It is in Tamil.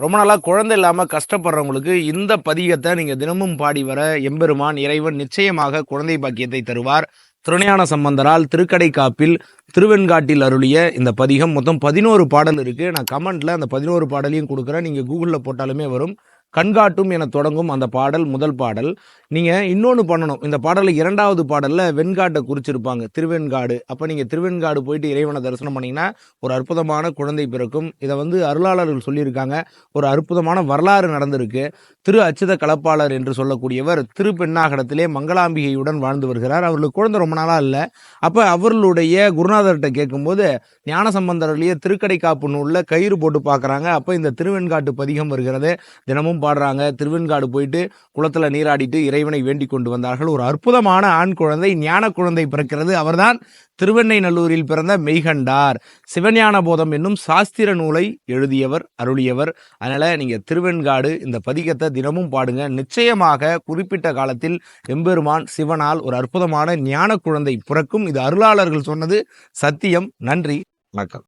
ரொம்ப நாளா குழந்தை இல்லாம கஷ்டப்படுறவங்களுக்கு இந்த பதிகத்தை நீங்க தினமும் பாடி வர எம்பெருமான் இறைவன் நிச்சயமாக குழந்தை பாக்கியத்தை தருவார். திருணையான சம்பந்தரால் திருக்கடை காப்பில் திருவெண்காட்டில் அருளிய இந்த பதிகம். மொத்தம் பதினோரு பாடல் இருக்கு. நான் கமெண்ட்ல அந்த பதினோரு பாடலையும் கொடுக்குறேன். நீங்க கூகுளில் போட்டாலுமே வரும். கண்காட்டும் என தொடங்கும் அந்த பாடல் முதல் பாடல். நீங்கள் இன்னொன்று பண்ணணும். இந்த பாடலில் இரண்டாவது பாடலில் வெண்காட்டை குறிச்சிருப்பாங்க. திருவெண்காடு. அப்போ நீங்கள் திருவெண்காடு போயிட்டு இறைவனை தரிசனம் பண்ணிங்கன்னா ஒரு அற்புதமான குழந்தை பிறக்கும். இதை வந்து அருளாளர்கள் சொல்லியிருக்காங்க. ஒரு அற்புதமான வரலாறு நடந்திருக்கு. திரு அச்சுத கலப்பாளர் என்று சொல்லக்கூடியவர் திருப்பெண்ணாகடத்திலே மங்களாம்பிகையுடன் வாழ்ந்து வருகிறார். அவர்களுக்கு குழந்தை ரொம்ப நாளாக இல்லை. அப்போ அவர்களுடைய குருநாதர்கிட்ட கேட்கும்போது ஞான சம்பந்தருடைய திருக்கடை காப்பு நூலில் கயிறு போட்டு பார்க்குறாங்க. அப்போ இந்த திருவெண்காட்டு பதிகம் வருகிறது. தினமும் பாடுறாங்க. திருவெண்காடு போயிட்டு குளத்துல நீராடிட்டு இறைவனை வேண்டிக் கொண்டு வந்தார்கள். ஒரு அற்புதமான ஆண் குழந்தை ஞான குழந்தை பிறக்கிறது. அவர்தான் திருவெண்ணை நல்லூரில் பிறந்த மெய்கண்டார். சிவஞான போதம் என்னும் சாஸ்திர நூலை எழுதியவர் அருளியவர். அதனால் நீங்கள் திருவெண்காடு இந்த பதிகத்தை தினமும் பாடுங்க. நிச்சயமாக குறிப்பிட்ட காலத்தில் எம்பெருமான் சிவனால் ஒரு அற்புதமான ஞான குழந்தை பிறக்கும். இது அருளாளர்கள் சொன்னது சத்தியம். நன்றி. வணக்கம்.